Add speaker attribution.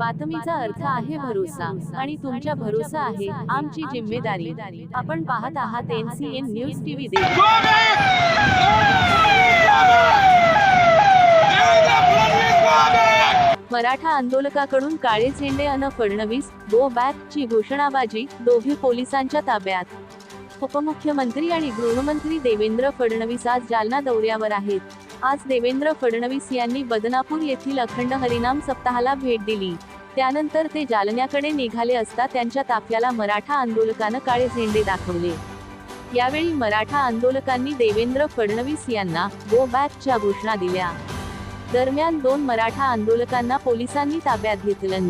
Speaker 1: बातमीचा अर्थ आहे भरोसा आणि तुमच्या भरोसा आहे आमची जिम्मेदारी. आपण पाहत आहात एनसीएन न्यूज टीव्ही मराठा आंदोलकाकडून काळे झेंडे अन फडणवीस गो बॅक ची घोषणाबाजी दोघे पोलिसांच्या ताब्यात. उपमुख्यमंत्री आणि गृहमंत्री देवेंद्र फडणवीस आज जालना दौऱ्यावर आहेत. आज देवेंद्र फडणवीस यांनी बदनापूर येथील अखंड हरिनाम सप्ताहाला भेट दिली. त्यानंतर ते जालन्याकडे निघाले असता त्यांच्या ताफ्याला मराठा आंदोलकानं काळे झेंडे दाखवले. यावेळी मराठा आंदोलकांनी देवेंद्र फडणवीस यांना गो बॅकच्या घोषणा दिल्या. दरम्यान दोन मराठा आंदोलकांना पोलिसांनी ताब्यात घेतलं